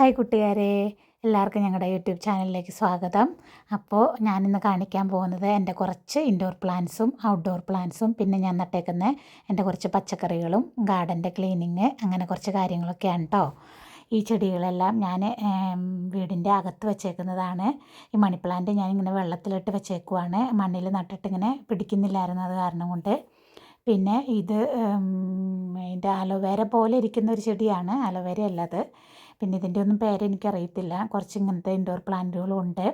Hi കൂട്ടുകാരെ എല്ലാവർക്കും ഞങ്ങളുടെ യൂട്യൂബ് ചാനലിലേക്ക് സ്വാഗതം. അപ്പോൾ ഞാനിന്ന് കാണിക്കാൻ പോകുന്നത് എന്റെ കുറച്ച് ഇൻഡോർ പ്ലാന്റ്സും ഔട്ട്ഡോർ പ്ലാന്റ്സും പിന്നെ ഞാൻ നട്ടേക്കുന്ന എന്റെ കുറച്ച് പച്ചക്കറികളും ഗാർഡന്റെ ക്ലീനിങ് അങ്ങനെ കുറച്ച് കാര്യങ്ങളൊക്കെയാണ് കേട്ടോ ഈ ചെടികളെല്ലാം ഞാൻ വീടിന്റെ അകത്ത് വെച്ചേക്കുന്നതാണ്. ഈ മണി പ്ലാന്റ് ഞാനിങ്ങനെ വെള്ളത്തിലിട്ട് വെച്ചേക്കുവാണ്. മണ്ണിൽ നട്ടിട്ടിങ്ങനെ പിടിക്കുന്നില്ലായിരുന്നു അത് കാരണം കൊണ്ട്. പിന്നെ ഇത് ഇതിന്റെ അലോവേര പോലെ ഇരിക്കുന്ന ഒരു ചെടിയാണ്. അലോവേര അല്ലത് പിന്നെ ഇതിന്റെ ഒന്നും പേര് എനിക്കറിയത്തില്ല. കുറച്ച് ഇങ്ങനത്തെ ഇൻഡോർ പ്ലാന്റുകളും ഉണ്ട്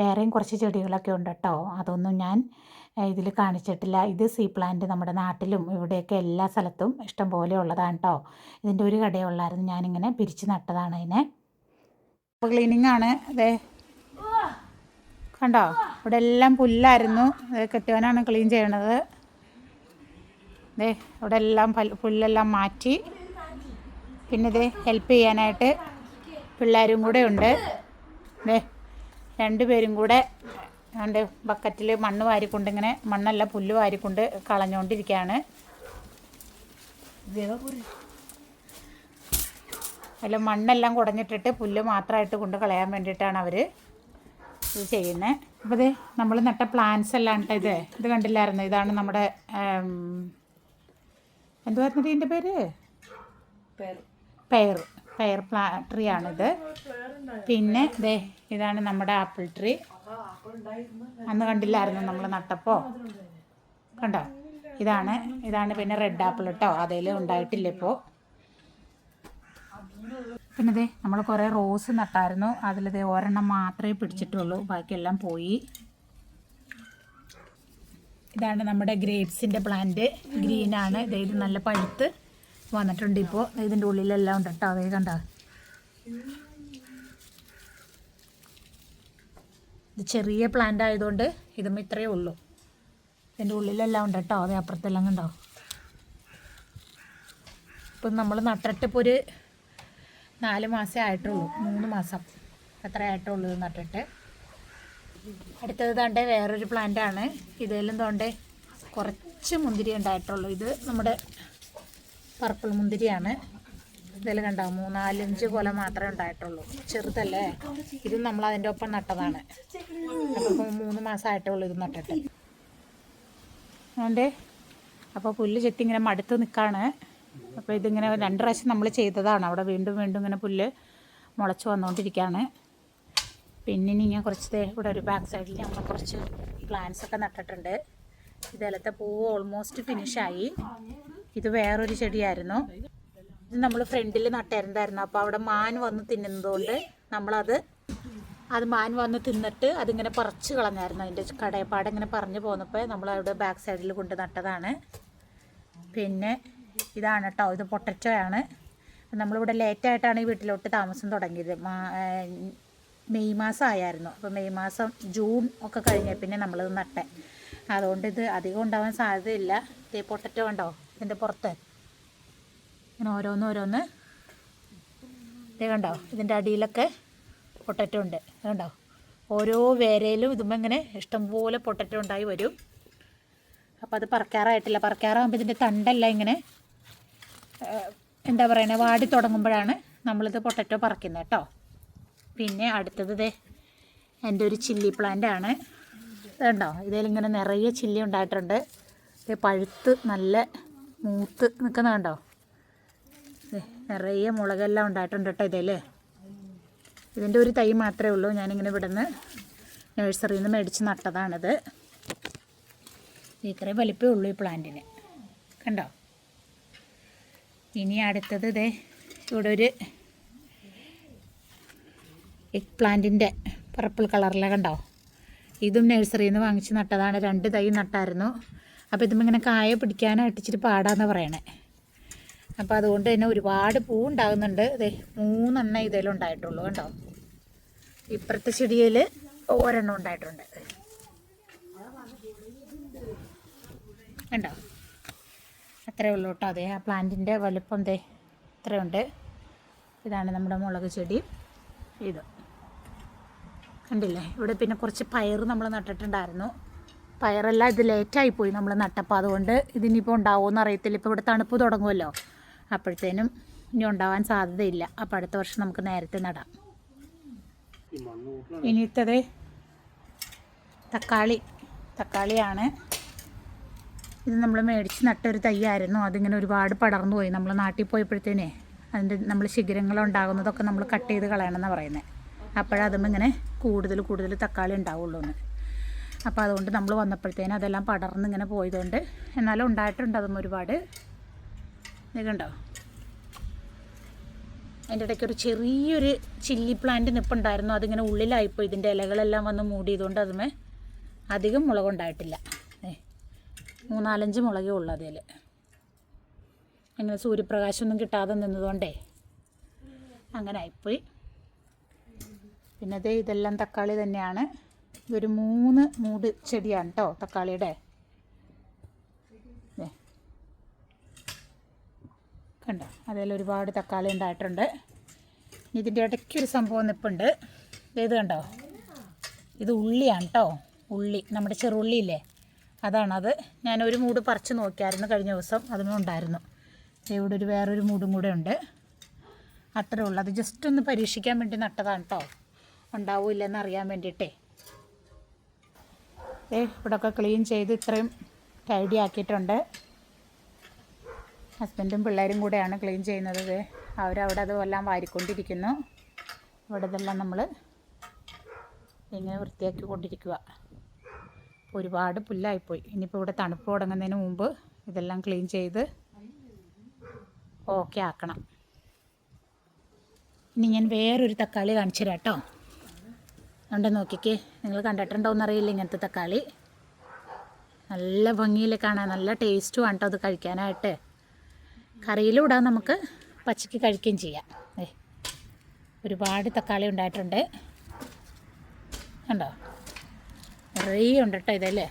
വേറെയും കുറച്ച് ചെടികളൊക്കെ ഉണ്ട് കേട്ടോ അതൊന്നും ഞാൻ ഇതിൽ കാണിച്ചിട്ടില്ല. ഇത് സീ പ്ലാന്റ് നമ്മുടെ നാട്ടിലും ഇവിടെയൊക്കെ എല്ലാ സ്ഥലത്തും ഇഷ്ടം പോലെ ഉള്ളതാണ് കേട്ടോ ഇതിന്റെ ഒരു കടയുള്ളായിരുന്നു. ഞാനിങ്ങനെ പിരിച്ച് നട്ടതാണ് അതിനെ. അപ്പോൾ ക്ലീനിങ് ആണ്. അതെ കണ്ടോ? ഇവിടെ എല്ലാം പുല്ലായിരുന്നു. കെട്ടിയവനാണ് ക്ലീൻ ചെയ്യണത്. അതെ ഇവിടെ എല്ലാം പുല്ലെല്ലാം മാറ്റി. പിന്നെ ഇത് ഹെൽപ്പ് ചെയ്യാനായിട്ട് പിള്ളേരും കൂടെ ഉണ്ട്. രണ്ടുപേരും കൂടെ രണ്ട് ബക്കറ്റിൽ മണ്ണ് വാരിക്കൊണ്ട് ഇങ്ങനെ മണ്ണല്ല പുല്ല് വാരിക്കൊണ്ട് കളഞ്ഞുകൊണ്ടിരിക്കുകയാണ് അല്ല മണ്ണെല്ലാം കുടഞ്ഞിട്ടിട്ട് പുല്ല് മാത്രമായിട്ട് കൊണ്ട് കളയാൻ വേണ്ടിയിട്ടാണ് അവർ ഇത് ചെയ്യുന്നത് അപ്പോൾ ഇത് നമ്മൾ നട്ട പ്ലാന്റ്സ് എല്ലാം കേട്ടോ ഇത് ഇത് കണ്ടില്ലായിരുന്നു? ഇതാണ് നമ്മുടെ എന്തുവായിരുന്നു ഇതിന്റെ പേര്. പെയർ പെയർ പ്ലാ ട്രീ ആണിത്. പിന്നെ ദേ ഇതാണ് നമ്മുടെ ആപ്പിൾ ട്രീ അന്ന് കണ്ടില്ലായിരുന്നു നമ്മൾ നട്ടപ്പോൾ കണ്ടോ? ഇതാണ് ഇതാണ് പിന്നെ റെഡ് ആപ്പിൾ കേട്ടോ അതിൽ ഉണ്ടായിട്ടില്ല ഇപ്പോൾ പിന്നെ ദേ നമ്മൾ കുറേ റോസ് നട്ടായിരുന്നു. അതിൽ ഒരെണ്ണം മാത്രമേ പിടിച്ചിട്ടുള്ളൂ. ബാക്കിയെല്ലാം പോയി. ഇതാണ് നമ്മുടെ ഗ്രേപ്സിന്റെ പ്ലാന്റ് ഗ്രീനാണ് ഇത് നല്ല പഴുത്ത് വന്നിട്ടുണ്ട് ഇപ്പോൾ ഇതിന്റെ ഉള്ളിലെല്ലാം ഉണ്ട് കേട്ടോ അതേ കണ്ട? ഇത് ചെറിയ പ്ലാന്റ് ആയതുകൊണ്ട് ഇതും ഇത്രയേ ഉള്ളൂ. ഇതിന്റെ ഉള്ളിലെല്ലാം ഉണ്ട് കേട്ടോ അതേ അപ്പുറത്തെല്ലാം കണ്ടോ? ഇപ്പം നമ്മൾ നട്ടിട്ട് ഇപ്പോൾ ഒരു നാല് മാസമേ ആയിട്ടുള്ളൂ. മൂന്ന് മാസം അത്ര ആയിട്ടുള്ളൂ ഇത് നട്ടിട്ട്. അടുത്തത് തോണ്ടേ വേറൊരു പ്ലാന്റ് ആണ്. ഇതിലും തോണ്ടേ കുറച്ച് മുന്തിരി ഉണ്ടായിട്ടുള്ളൂ. ഇത് നമ്മുടെ പർപ്പിൾ മുന്തിരിയാണ്. ഇതിൽ കണ്ടോ മൂന്നാലഞ്ച് കൊല മാത്രമേ ഉണ്ടായിട്ടുള്ളൂ. ചെറുതല്ലേ? ഇത് നമ്മൾ അതിന്റെ ഒപ്പം നട്ടതാണ്. അപ്പോൾ മൂന്ന് മാസമായിട്ടുള്ളൂ ഇത് നട്ടിട്ട്. അതുകൊണ്ട് അപ്പോൾ പുല്ല് ചെത്തി ഇങ്ങനെ മടുത്ത് നിൽക്കുകയാണ് അപ്പോൾ ഇതിങ്ങനെ രണ്ട് പ്രാവശ്യം നമ്മൾ ചെയ്തതാണ്. അവിടെ വീണ്ടും വീണ്ടും ഇങ്ങനെ പുല്ല് മുളച്ച് വന്നുകൊണ്ടിരിക്കുകയാണ് പിന്നെ ഇനി ഞാൻ കുറച്ച് ഇവിടെ ഒരു ബാക്ക് സൈഡിൽ നമ്മൾ കുറച്ച് പ്ലാന്റ്സ് ഒക്കെ നട്ടിട്ടുണ്ട്. ഇതിലത്തെ പൂവ് ഓൾമോസ്റ്റ് ഫിനിഷായി ഇത് വേറൊരു ചെടിയായിരുന്നു. ഇത് നമ്മൾ ഫ്രണ്ടിൽ നട്ടിരുന്നായിരുന്നു. അപ്പോൾ അവിടെ മാൻ വന്ന് തിന്നുന്നതുകൊണ്ട് നമ്മളത് അത് മാൻ വന്ന് തിന്നിട്ട് അതിങ്ങനെ പറിച്ച് കളഞ്ഞായിരുന്നു അതിന്റെ കടയപ്പാട് ഇങ്ങനെ പറഞ്ഞു പോന്നപ്പോൾ നമ്മൾ അവിടെ ബാക്ക് സൈഡിൽ കൊണ്ട് നട്ടതാണ്. പിന്നെ ഇതാണ് കേട്ടോ ഇത് പൊട്ടച്ചോയാണ് നമ്മളിവിടെ ലേറ്റായിട്ടാണ് ഈ വീട്ടിലോട്ട് താമസം തുടങ്ങിയത്. മെയ് മാസം ആയായിരുന്നു. അപ്പോൾ മെയ് മാസം ജൂൺ ഒക്കെ കഴിഞ്ഞ പിന്നെ നമ്മളിത് നട്ടെ. അതുകൊണ്ട് ഇത് അധികം ഉണ്ടാവാൻ സാധ്യതയില്ല. പൊട്ടറ്റോ ഉണ്ടോ ഇതിന്റെ പുറത്ത്. ഇങ്ങനെ ഓരോന്ന് ഓരോന്ന്. ഇതേ കണ്ടോ? ഇതിന്റെ അടിയിലൊക്കെ പൊട്ടറ്റോ ഉണ്ട്. കണ്ടോ? ഓരോ വേരയിലും ഇതുമ്പോൾ ഇങ്ങനെ ഇഷ്ടംപോലെ പൊട്ടറ്റോ ഉണ്ടായി വരും. അപ്പോൾ അത് പറക്കാറായിട്ടില്ല. പറക്കാറാകുമ്പോൾ ഇതിന്റെ തണ്ടല്ല ഇങ്ങനെ എന്താ പറയുന്നത് വാടി തുടങ്ങുമ്പോഴാണ് നമ്മളിത് പൊട്ടറ്റോ പറിക്കുന്നത് കേട്ടോ. പിന്നെ അടുത്തത് ഇതേ എന്റെ ഒരു ചില്ലി പ്ലാന്റ് ആണ്. ഇതുണ്ടോ ഇതിലിങ്ങനെ നിറയെ ചില്ലി ഉണ്ടായിട്ടുണ്ട്. പഴുത്ത് നല്ല മൂത്ത് നിൽക്കുന്ന കണ്ടോ? നിറയെ മുളകെല്ലാം ഉണ്ടായിട്ടുണ്ട് കേട്ടോ ഇതല്ലേ ഇതിന്റെ ഒരു തൈ മാത്രമേ ഉള്ളൂ. ഞാനിങ്ങനെ ഇവിടുന്ന് നഴ്സറിയിൽ നിന്ന് മേടിച്ച് നട്ടതാണിത്. ഇത്രയും വലിപ്പമേ ഉള്ളൂ ഈ പ്ലാന്റിന് കണ്ടോ? ഇനി അടുത്തത് ഇതേ ഇവിടെ ഒരു എഗ് പ്ലാന്റിന്റെ പർപ്പിൾ കളറിലെ കണ്ടോ? ഇതും നഴ്സറിയിൽ നിന്ന് വാങ്ങിച്ച് നട്ടതാണ്. രണ്ട് തൈ നട്ടായിരുന്നു. അപ്പോൾ ഇതുമ്പോൾ ഇങ്ങനെ കായ പിടിക്കാനായിട്ട് ഇച്ചിരി പാടാന്ന് പറയണേ. അപ്പോൾ അതുകൊണ്ട് തന്നെ ഒരുപാട് പൂ ഉണ്ടാകുന്നുണ്ട് അതെ മൂന്നെണ്ണം ഇതിലുണ്ടായിട്ടുള്ളൂ കണ്ടോ? ഇപ്പുറത്തെ ചെടിയിൽ ഒരെണ്ണം ഉണ്ടായിട്ടുണ്ട്. കണ്ടോ? അത്രേ ഉള്ളൂ കേട്ടോ. അതെ ആ പ്ലാന്റിന്റെ വലുപ്പം ദേ ഇത്രയുണ്ട്. ഇതാണ് നമ്മുടെ മുളക് ചെടി. ഇത്. കണ്ടില്ലേ? ഇവിടെ പിന്നെ കുറച്ച് പയർ നമ്മൾ നട്ടിട്ടുണ്ടായിരുന്നു. പയറെല്ലാം ഇത് ലേറ്റായി പോയി നമ്മൾ നട്ടപ്പോൾ അതുകൊണ്ട് ഇതിനിപ്പോൾ ഉണ്ടാവുമെന്ന് അറിയത്തില്ല. ഇപ്പോൾ ഇവിടെ തണുപ്പ് തുടങ്ങുമല്ലോ അപ്പോഴത്തേനും ഇനി ഉണ്ടാവാൻ സാധ്യതയില്ല. അപ്പോൾ അടുത്ത വർഷം നമുക്ക് നേരത്തെ നടാം. ഇനിത്തത് തക്കാളി. തക്കാളിയാണ്. ഇത് നമ്മൾ മേടിച്ച് നട്ടൊരു തയ്യായിരുന്നു അതിങ്ങനെ ഒരുപാട് പടർന്നു പോയി. നമ്മൾ നാട്ടിൽ പോയപ്പോഴത്തേനെ അതിന്റെ നമ്മൾ ശിഖരങ്ങളുണ്ടാകുന്നതൊക്കെ നമ്മൾ കട്ട് ചെയ്ത് കളയണമെന്നാണ് പറയുന്നത് അപ്പോഴതും ഇങ്ങനെ കൂടുതൽ കൂടുതൽ തക്കാളി ഉണ്ടാവുള്ളൂ എന്ന് അപ്പോൾ അതുകൊണ്ട് നമ്മൾ വന്നപ്പോഴത്തേനും അതെല്ലാം പടർന്ന് ഇങ്ങനെ പോയതുകൊണ്ട് എന്നാലും ഉണ്ടായിട്ടുണ്ട് അതും ഒരുപാട്. ഇതുണ്ടോ അതിന്റെ ഇടയ്ക്ക് ഒരു ചെറിയൊരു ചില്ലി പ്ലാന്റ് നിപ്പുണ്ടായിരുന്നു. അതിങ്ങനെ ഉള്ളിലായിപ്പോയി. ഇതിന്റെ ഇലകളെല്ലാം വന്ന് മൂടിയതുകൊണ്ട് അതുമേ അധികം മുളകുണ്ടായിട്ടില്ല ഏ മൂന്നാലഞ്ച് മുളകേ ഉള്ളൂ അതിൽ. അങ്ങനെ സൂര്യപ്രകാശമൊന്നും കിട്ടാതെ നിന്നതുകൊണ്ടേ അങ്ങനെ ആയിപ്പോയി. പിന്നെ ഇതെല്ലാം തക്കാളി തന്നെയാണ്. ഇതൊരു മൂന്ന് മൂട് ചെടിയാണ് കേട്ടോ തക്കാളിയുടെ. കണ്ടോ? അതിൽ ഒരുപാട് തക്കാളി ഉണ്ടായിട്ടുണ്ട്. ഇതിന്റെ ഇടയ്ക്കൊരു സംഭവം നിൽപ്പുണ്ട് ഇത് കണ്ടോ? ഇത് ഉള്ളിയാണ് കേട്ടോ ഉള്ളി. നമ്മുടെ ചെറുള്ളിയില്ലേ അതാണത്. ഞാൻ ഒരു മൂട് പറിച്ച് നോക്കിയായിരുന്നു കഴിഞ്ഞ ദിവസം. അതിനും ഉണ്ടായിരുന്നു. ഇവിടെ ഒരു വേറൊരു മൂടും കൂടെ ഉണ്ട്. അത്രേ ഉള്ളൂ. അത് ജസ്റ്റ് ഒന്ന് പരീക്ഷിക്കാൻ വേണ്ടി നട്ടതാണ് കേട്ടോ ഉണ്ടാവില്ലെന്ന് അറിയാൻ വേണ്ടിയിട്ടേ. ഇവിടെയൊക്കെ ക്ലീൻ ചെയ്ത് ഇത്രയും ടൈഡി ആക്കിയിട്ടുണ്ട്. ഹസ്ബൻഡും പിള്ളേരും കൂടെയാണ് ക്ലീൻ ചെയ്യുന്നത്. അവരവിടെ അതെല്ലാം വാരിക്കൊണ്ടിരിക്കുന്നു. ഇവിടെ ഇതെല്ലാം നമ്മൾ ഇങ്ങനെ വൃത്തിയാക്കി കൊണ്ടിരിക്കുക ഒരുപാട് പുല്ലായിപ്പോയി. ഇനിയിപ്പോൾ ഇവിടെ തണുപ്പ് തുടങ്ങുന്നതിന് മുമ്പ് ഇതെല്ലാം ക്ലീൻ ചെയ്ത് ഓക്കെ ആക്കണം. ഇനി ഞാൻ വേറൊരു തക്കാളി കാണിച്ചു തരാം കേട്ടോ. ഉണ്ട് നോക്കിക്കേ. നിങ്ങൾ കണ്ടിട്ടുണ്ടോയെന്ന് അറിയില്ല ഇങ്ങനത്തെ തക്കാളി. നല്ല ഭംഗിയിൽ കാണാൻ നല്ല ടേസ്റ്റും ആണ് കേട്ടോ അത് കഴിക്കാനായിട്ട്. കറിയിലൂടെ നമുക്ക്. പച്ചക്ക് കഴിക്കുകയും ചെയ്യാം. ഏ ഒരുപാട് തക്കാളി ഉണ്ടായിട്ടുണ്ട്. കണ്ടോ? നിറയെ ഉണ്ട് കേട്ടോ ഇതല്ലേ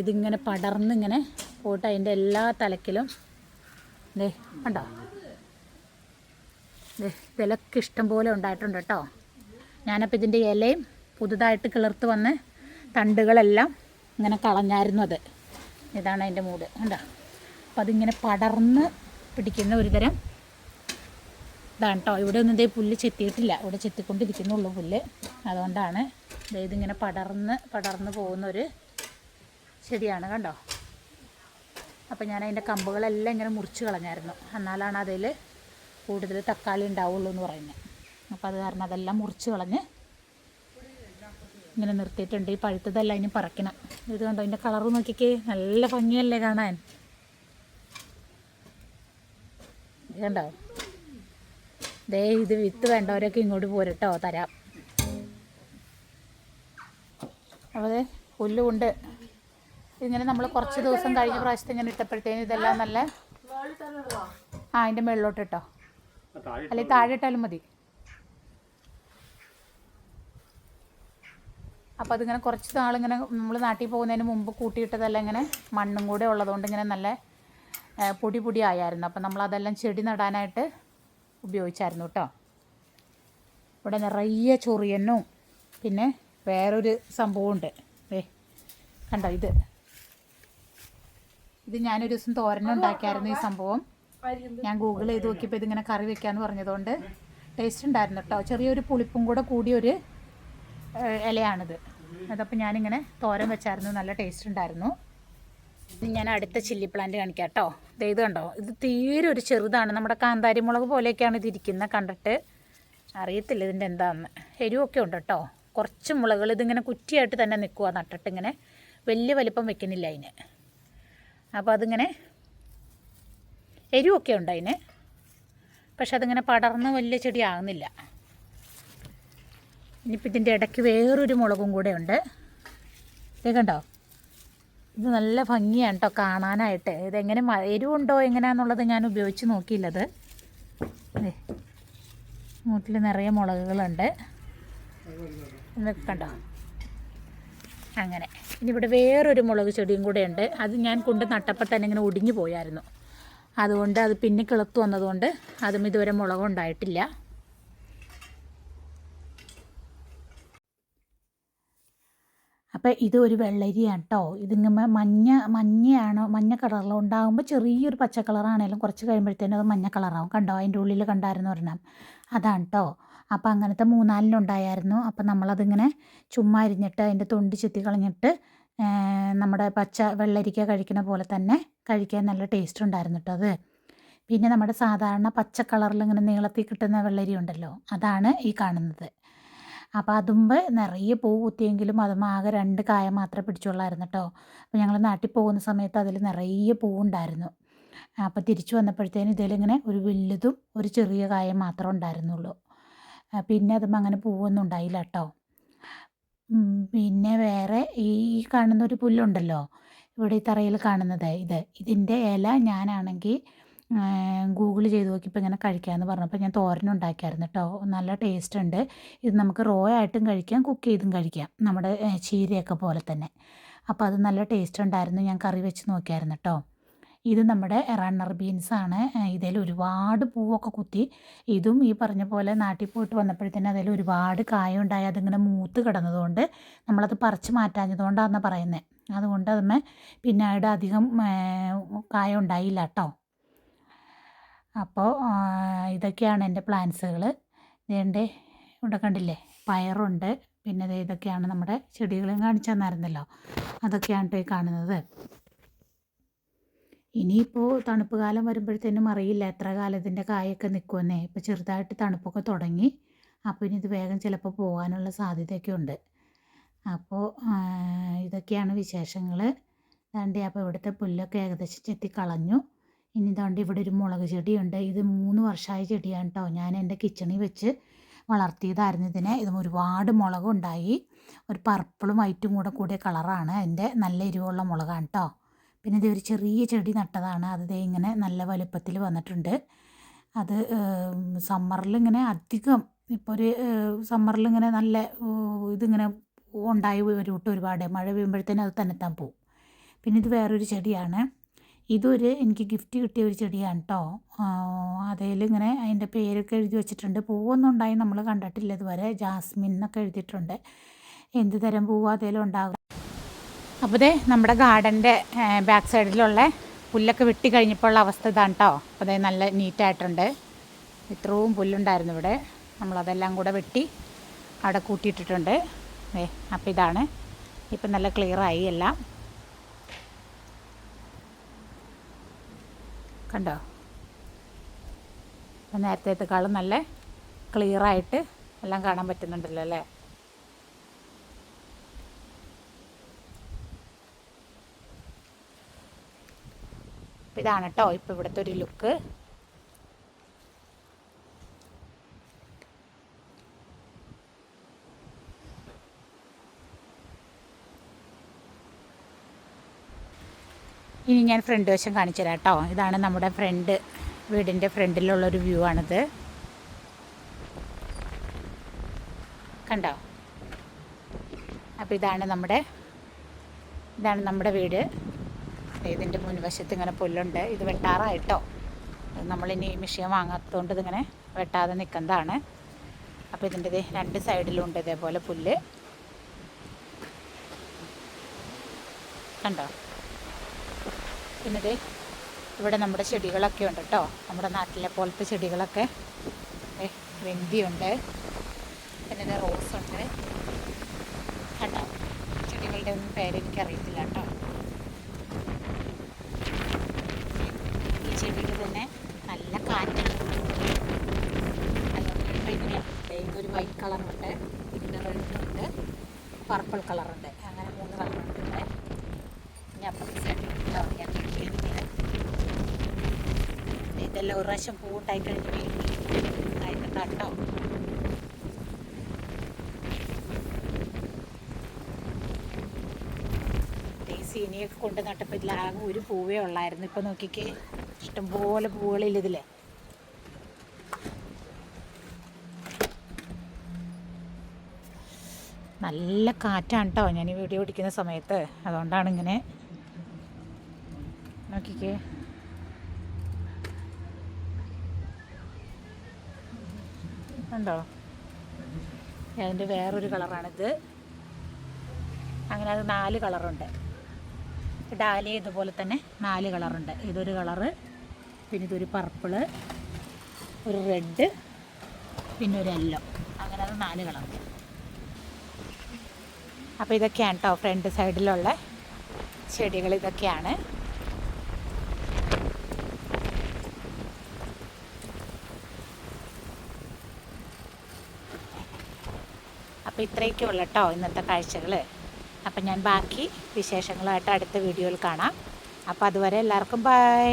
ഇതിങ്ങനെ പടർന്നിങ്ങനെ പോട്ട് അതിന്റെ എല്ലാ തലക്കിലും. ദേ കണ്ടോ? ദേ ഇതിലൊക്കെ ഇഷ്ടം പോലെ ഉണ്ടായിട്ടുണ്ട് കേട്ടോ ഞാനപ്പോൾ ഇതിന്റെ ഇലയും പുതുതായിട്ട് കിളിർത്ത് വന്ന തണ്ടുകളെല്ലാം ഇങ്ങനെ കളഞ്ഞായിരുന്നു അത്. ഇതാണ് അതിന്റെ മൂട്. കണ്ടോ? അപ്പം അതിങ്ങനെ പടർന്ന് പിടിക്കുന്ന ഒരു തരം ഇതാണ് കേട്ടോ ഇവിടെ ഒന്നും ഇതേ പുല്ല് ചെത്തിയിട്ടില്ല. ഇവിടെ ചെത്തിക്കൊണ്ടിരിക്കുന്നുള്ളൂ പുല്ല്. അതുകൊണ്ടാണ് ദേ ഇങ്ങനെ പടർന്ന് പടർന്ന് പോകുന്ന ഒരു ചെടിയാണ്. കണ്ടോ? അപ്പം ഞാൻ അതിന്റെ കമ്പുകളെല്ലാം ഇങ്ങനെ മുറിച്ച് കളഞ്ഞായിരുന്നു. എന്നാലാണ് അതിൽ കൂടുതൽ തക്കാളി ഉണ്ടാവുള്ളൂ എന്ന് പറയുന്നത് അപ്പോൾ അത് കാരണം അതെല്ലാം മുറിച്ച് കളഞ്ഞ് ഇങ്ങനെ നിർത്തിയിട്ടുണ്ട്. ഈ പഴുത്തതെല്ലാം ഇനി പറക്കണം. ഇത് കണ്ടോ അതിന്റെ കളറ് നോക്കിക്കേ. നല്ല ഭംഗിയല്ലേ കാണാൻ. കണ്ടോ? ദേ ഇത് വിത്ത് വേണ്ടവരൊക്കെ ഇങ്ങോട്ട് പോരട്ടോ തരാം. അപ്പോൾ പുല്ലുമുണ്ട് ഇങ്ങനെ നമ്മൾ കുറച്ച് ദിവസം കഴിഞ്ഞ പ്രാവശ്യത്തെ ഇങ്ങനെ ഇട്ടപ്പോഴത്തേനും ഇതെല്ലാം നല്ല ആ അതിന്റെ മുകളിലോട്ട് ഇട്ടോ. അല്ലെങ്കിൽ താഴെ ഇട്ടാലും മതി. അപ്പോൾ അതിങ്ങനെ കുറച്ച് നാളിങ്ങനെ നമ്മൾ നാട്ടിൽ പോകുന്നതിന് മുമ്പ് കൂട്ടിയിട്ടതെല്ലാം ഇങ്ങനെ മണ്ണും കൂടെ ഉള്ളതുകൊണ്ട് ഇങ്ങനെ നല്ല പൊടി പൊടി ആയായിരുന്നു. അപ്പോൾ നമ്മൾ അതെല്ലാം ചെടി നടാനായിട്ട് ഉപയോഗിച്ചായിരുന്നു കേട്ടോ ഇവിടെ നിറയെ ചൊറിയനും പിന്നെ വേറൊരു സംഭവമുണ്ട്. ഏ കണ്ടോ ഇത്? ഇത് ഞാനൊരു ദിവസം തോരനുണ്ടാക്കിയായിരുന്നു ഈ സംഭവം. ഞാൻ ഗൂഗിൾ ചെയ്ത് നോക്കിയപ്പോൾ ഇതിങ്ങനെ കറി വെക്കാമെന്ന് പറഞ്ഞതുകൊണ്ട് ടേസ്റ്റ് ഉണ്ടായിരുന്നു കേട്ടോ ചെറിയൊരു പുളിപ്പും കൂടെ കൂടിയൊരു ഇലയാണിത്. അതപ്പോൾ ഞാനിങ്ങനെ തോരൻ വെച്ചായിരുന്നു. നല്ല ടേസ്റ്റ് ഉണ്ടായിരുന്നു. ഇനി ഞാൻ അടുത്ത ചില്ലി പ്ലാന്റ് കാണിക്കാം കേട്ടോ ഇത് കണ്ടോ? ഇത് തീരെ ഒരു ചെറുതാണ്. നമ്മുടെ കാന്താരി മുളക് പോലെയൊക്കെയാണ് ഇത് ഇരിക്കുന്നത് കണ്ടിട്ട്. അറിയത്തില്ല ഇതിന്റെ എന്താണെന്ന് എരിവൊക്കെ ഉണ്ട് കേട്ടോ കുറച്ച് മുളകൾ ഇതിങ്ങനെ കുറ്റിയായിട്ട് തന്നെ നിൽക്കുക നട്ടിട്ട് ഇങ്ങനെ. വലിയ വലിപ്പം വെക്കുന്നില്ല അതിന്. അപ്പോൾ അതിങ്ങനെ എരിവൊക്കെ ഉണ്ട് അതിന്. പക്ഷെ അതിങ്ങനെ പടർന്ന് വലിയ ചെടി ആകുന്നില്ല ഇനിയിപ്പോൾ ഇതിന്റെ ഇടയ്ക്ക് വേറൊരു മുളകും കൂടെ ഉണ്ട്. ഇത് കണ്ടോ? ഇത് നല്ല ഭംഗിയാണ് കേട്ടോ കാണാനായിട്ട്. ഇതെങ്ങനെ എരിവുണ്ടോ എങ്ങനെയാണെന്നുള്ളത് ഞാൻ ഉപയോഗിച്ച് നോക്കിയില്ലത്. മൂട്ടിൽ നിറയെ മുളകുകളുണ്ട്. കണ്ടോ? അങ്ങനെ. ഇനി ഇവിടെ വേറൊരു മുളക് ചെടിയും കൂടെ ഉണ്ട്. അത് ഞാൻ കൊണ്ട് നട്ടപ്പോൾ തന്നെ ഇങ്ങനെ ഒടിഞ്ഞു പോയായിരുന്നു. അതുകൊണ്ട് അത് പിന്നെ കിളത്ത് വന്നതുകൊണ്ട് അതും ഇതുവരെ മുളകും അപ്പോൾ ഇത് ഒരു വെള്ളരിയാണ് കേട്ടോ ഇതിങ്ങ മഞ്ഞ മഞ്ഞയാണോ മഞ്ഞ കളറിലോ ഉണ്ടാകുമ്പോൾ ചെറിയൊരു പച്ച കളറാണേലും കുറച്ച് കഴിയുമ്പോഴത്തേനും അത് മഞ്ഞ കളറാവും. കണ്ടോ? അതിന്റെ ഉള്ളിൽ കണ്ടായിരുന്നു ഒരെണ്ണം. അതാണ് കേട്ടോ അപ്പോൾ അങ്ങനത്തെ മൂന്നാലിനുണ്ടായിരുന്നു അപ്പോൾ നമ്മളതിങ്ങനെ ചുമ്മാ അരിഞ്ഞിട്ട് അതിന്റെ തൊണ്ട് ചെത്തി കളഞ്ഞിട്ട് നമ്മുടെ പച്ച വെള്ളരിക്ക കഴിക്കുന്ന പോലെ തന്നെ കഴിക്കാൻ നല്ല ടേസ്റ്റ് ഉണ്ടായിരുന്നു കേട്ടോ അത്. പിന്നെ നമ്മുടെ സാധാരണ പച്ച കളറിൽ ഇങ്ങനെ നീളത്തിൽ കിട്ടുന്ന വെള്ളരി ഉണ്ടല്ലോ അതാണ് ഈ കാണുന്നത്. അപ്പോൾ അതുമ്പ് നിറയെ പൂ കുത്തിയെങ്കിലും അതും ആകെ രണ്ട് കായ മാത്രമേ പിടിച്ചുള്ളായിരുന്നു കേട്ടോ അപ്പോൾ ഞങ്ങൾ നാട്ടിൽ പോകുന്ന സമയത്ത് അതിൽ നിറയെ പൂവുണ്ടായിരുന്നു. അപ്പോൾ തിരിച്ചു വന്നപ്പോഴത്തേനും ഇതിലിങ്ങനെ ഒരു വലുതും ഒരു ചെറിയ കായ മാത്രമേ ഉണ്ടായിരുന്നുള്ളൂ. പിന്നെ അതും അങ്ങനെ പൂവൊന്നും ഉണ്ടായില്ല കേട്ടോ പിന്നെ വേറെ ഈ കാണുന്ന ഒരു പുല്ലുണ്ടല്ലോ? ഇവിടെ ഈ തറയിൽ കാണുന്നത് ഇത്. ഇതിന്റെ ഇല ഞാനാണെങ്കിൽ ഗൂഗിൾ ചെയ്ത് നോക്കിയപ്പോൾ ഇങ്ങനെ കഴിക്കാമെന്ന് പറഞ്ഞപ്പോൾ ഞാൻ തോരൻ ഉണ്ടാക്കിയായിരുന്നു കേട്ടോ നല്ല ടേസ്റ്റ് ഉണ്ട്. ഇത് നമുക്ക് റോ ആയിട്ടും കഴിക്കാം കുക്ക് ചെയ്തും കഴിക്കാം. നമ്മുടെ ചീരയൊക്കെ പോലെ തന്നെ. അപ്പോൾ അത് നല്ല ടേസ്റ്റ് ഉണ്ടായിരുന്നു. ഞാൻ കറി വെച്ച് നോക്കിയായിരുന്നു കേട്ടോ ഇത് നമ്മുടെ റണ്ണർ ബീൻസാണ് ഇതിൽ ഒരുപാട് പൂവൊക്കെ കുത്തി. ഇതും ഈ പറഞ്ഞ പോലെ നാട്ടിൽ പോയിട്ട് വന്നപ്പോഴത്തേനും അതിൽ ഒരുപാട് കായ ഉണ്ടായി. അതിങ്ങനെ മൂത്ത് കിടന്നതുകൊണ്ട് നമ്മളത് പറിച്ച് മാറ്റാഞ്ഞതുകൊണ്ടാണെന്ന് പറയുന്നത് അതുകൊണ്ട് അതുമ്മേ പിന്നീട് അധികം കായ ഉണ്ടായില്ല കേട്ടോ അപ്പോൾ ഇതൊക്കെയാണ് എന്റെ പ്ലാൻസുകൾ. ഇതേണ്ടേ ഇവിടെ കണ്ടില്ലേ പയറുണ്ട്. പിന്നെ ഇതൊക്കെയാണ് നമ്മുടെ ചെടികളും കാണിച്ചു തന്നായിരുന്നല്ലോ. അതൊക്കെയാണ് ഈ കാണുന്നത്. ഇനിയിപ്പോൾ തണുപ്പ് കാലം വരുമ്പോഴത്തേനും അറിയില്ല എത്ര കാലം ഇതിന്റെ കായൊക്കെ നിൽക്കുമെന്നേ ഇപ്പോൾ ചെറുതായിട്ട് തണുപ്പൊക്കെ തുടങ്ങി. അപ്പോൾ ഇനി ഇത് വേഗം ചിലപ്പോൾ പോകാനുള്ള സാധ്യതയൊക്കെ ഉണ്ട്. അപ്പോൾ ഇതൊക്കെയാണ് വിശേഷങ്ങൾ. ദാണ്ടി അപ്പോൾ ഇവിടുത്തെ പുല്ലൊക്കെ ഏകദേശം ചെത്തി കളഞ്ഞു ഇനി ദാണ്ടി ഇവിടെ ഒരു മുളക് ചെടിയുണ്ട്. ഇത് മൂന്ന് വർഷമായ ചെടിയാണ് കേട്ടോ ഞാൻ എന്റെ കിച്ചണിൽ വെച്ച് വളർത്തിയതായിരുന്നു ഇതിനെ. ഇതും ഒരുപാട് മുളകുണ്ടായി. ഒരു പർപ്പിളും വൈറ്റും കൂടെ കൂടിയ കളറാണ് അതിന്റെ നല്ല എരിവുള്ള മുളകാണ് കേട്ടോ പിന്നെ ഇത് ഒരു ചെറിയ ചെടി നട്ടതാണ്. അത് ഇങ്ങനെ നല്ല വലുപ്പത്തിൽ വന്നിട്ടുണ്ട്. അത് സമ്മറിൽ ഇങ്ങനെ അധികം ഇപ്പോൾ ഒരു സമ്മറിൽ ഇങ്ങനെ നല്ല ഇതിങ്ങനെ ഉണ്ടായി വരും കേട്ടോ ഒരുപാട്. മഴ പെയ്യുമ്പോഴത്തേനും അത് തന്നെത്താൻ പോവും. പിന്നെ ഇത് വേറൊരു ചെടിയാണ്. ഇതൊരു എനിക്ക് ഗിഫ്റ്റ് കിട്ടിയ ഒരു ചെടിയാണ് കേട്ടോ അതിലിങ്ങനെ അതിന്റെ പേരൊക്കെ എഴുതി വെച്ചിട്ടുണ്ട്. പൂവൊന്നും ഉണ്ടായി നമ്മൾ കണ്ടിട്ടില്ല ഇതുവരെ. ജാസ്മിൻ എന്നൊക്കെ എഴുതിയിട്ടുണ്ട്. എന്ത് തരം പൂവ് അതിലും ഉണ്ടാകും അപ്പോൾ ഇതേ നമ്മുടെ ഗാർഡന്റെ ബാക്ക് സൈഡിലുള്ള പുല്ലൊക്കെ വെട്ടി കഴിഞ്ഞപ്പോൾ ഉള്ള അവസ്ഥ ഇതാണ് കേട്ടോ അപ്പോൾ ദേ നല്ല നീറ്റായിട്ടുണ്ട് ഇത്രയും പുല്ലുണ്ടായിരുന്നു ഇവിടെ. നമ്മളതെല്ലാം കൂടെ വെട്ടി അവിടെ കൂട്ടിയിട്ടിട്ടുണ്ട്. ദേ അപ്പോൾ ഇതാണ്. ഇപ്പം നല്ല ക്ലിയറായി എല്ലാം. കണ്ടോ? അപ്പം നേരത്തേക്കാളും നല്ല ക്ലിയറായിട്ട് എല്ലാം കാണാൻ പറ്റുന്നുണ്ടല്ലോ അല്ലേ? ഇതാണ് കേട്ടോ ഇപ്പോൾ ഇവിടുത്തെ ഒരു ലുക്ക്. ഇനി ഞാൻ ഫ്രണ്ട് വശം കാണിച്ചു തരാം കേട്ടോ ഇതാണ് നമ്മുടെ ഫ്രണ്ട് വീടിന്റെ ഫ്രണ്ടിലുള്ളൊരു വ്യൂ ആണിത്. കണ്ടോ? അപ്പോൾ ഇതാണ് നമ്മുടെ ഇതാണ് നമ്മുടെ വീട്. ഇതിന്റെ മുൻവശത്ത് ഇങ്ങനെ പുല്ലുണ്ട്. ഇത് വെട്ടാറായിട്ടോ. നമ്മളിനി മിഷീൻ വാങ്ങാത്തതുകൊണ്ട് ഇതിങ്ങനെ വെട്ടാതെ നിൽക്കുന്നതാണ് അപ്പോൾ ഇതിന്റെ രണ്ട് സൈഡിലും ഉണ്ട് ഇതേപോലെ പുല്ല്. കണ്ടോ? പിന്നെ ഇത് ഇവിടെ നമ്മുടെ ചെടികളൊക്കെ ഉണ്ട് കേട്ടോ നമ്മുടെ നാട്ടിലെ പോലത്തെ ചെടികളൊക്കെ. വെന്തിയുണ്ട് പിന്നെ ദേ റോസ് ഉണ്ട്. കണ്ടോ? ചെടികളുടെ ഒന്നും പേര് എനിക്കറിയത്തില്ല കേട്ടോ ഈ ചെടിയിൽ തന്നെ നല്ല കാറ്റാണ്. ഒരു വൈറ്റ് കളറുണ്ട്. പിന്നെ റെഡ് ഉണ്ട്. പർപ്പിൾ കളറുണ്ട്. അങ്ങനെ മൂന്ന് കളറുണ്ട് ഇവിടെ. അപ്പുറത്തെ സൈഡിൽ ഉണ്ടോ ഞാൻ നോക്കിയിരുന്നില്ല ഇതെല്ലാം ഒരു പ്രാവശ്യം പൂണ്ടായി കഴിഞ്ഞ് അതിന്റെ കേട്ടോ സീനിയൊക്കെ കൊണ്ട് നട്ടപ്പോൾ ഇതിലാകെ ഒരു പൂവേ ഉള്ളായിരുന്നു. ഇപ്പം നോക്കിക്കേ ഇഷ്ടംപോലെ പൂവുകളില്ല ഇതിൽ നല്ല കാറ്റാണ് കേട്ടോ ഞാൻ ഈ വീഡിയോ പിടിക്കുന്ന സമയത്ത്. അതുകൊണ്ടാണ് ഇങ്ങനെ. നോക്കിക്കേ. ഉണ്ടോ? അതിന്റെ വേറൊരു കളറാണിത്. അങ്ങനെ അത് നാല് കളറുണ്ട്. ഡാലിയ ഇതുപോലെ തന്നെ നാല് കളറുണ്ട്. ഇതൊരു കളറ് പിന്നെ ഇതൊരു പർപ്പിൾ ഒരു റെഡ് പിന്നെ ഒരു യെല്ലോ. അങ്ങനെ അത് നാല് കളർ അപ്പോൾ ഇതൊക്കെയാണ് കേട്ടോ ഫ്രണ്ട് സൈഡിലുള്ള ചെടികൾ ഇതൊക്കെയാണ്. അപ്പോൾ ഇത്രയൊക്കെ ഉള്ളു കേട്ടോ ഇന്നത്തെ കാഴ്ചകൾ അപ്പം ഞാൻ ബാക്കി വിശേഷങ്ങളായിട്ട് അടുത്ത വീഡിയോയിൽ കാണാം. അപ്പോൾ അതുവരെ എല്ലാവർക്കും ബൈ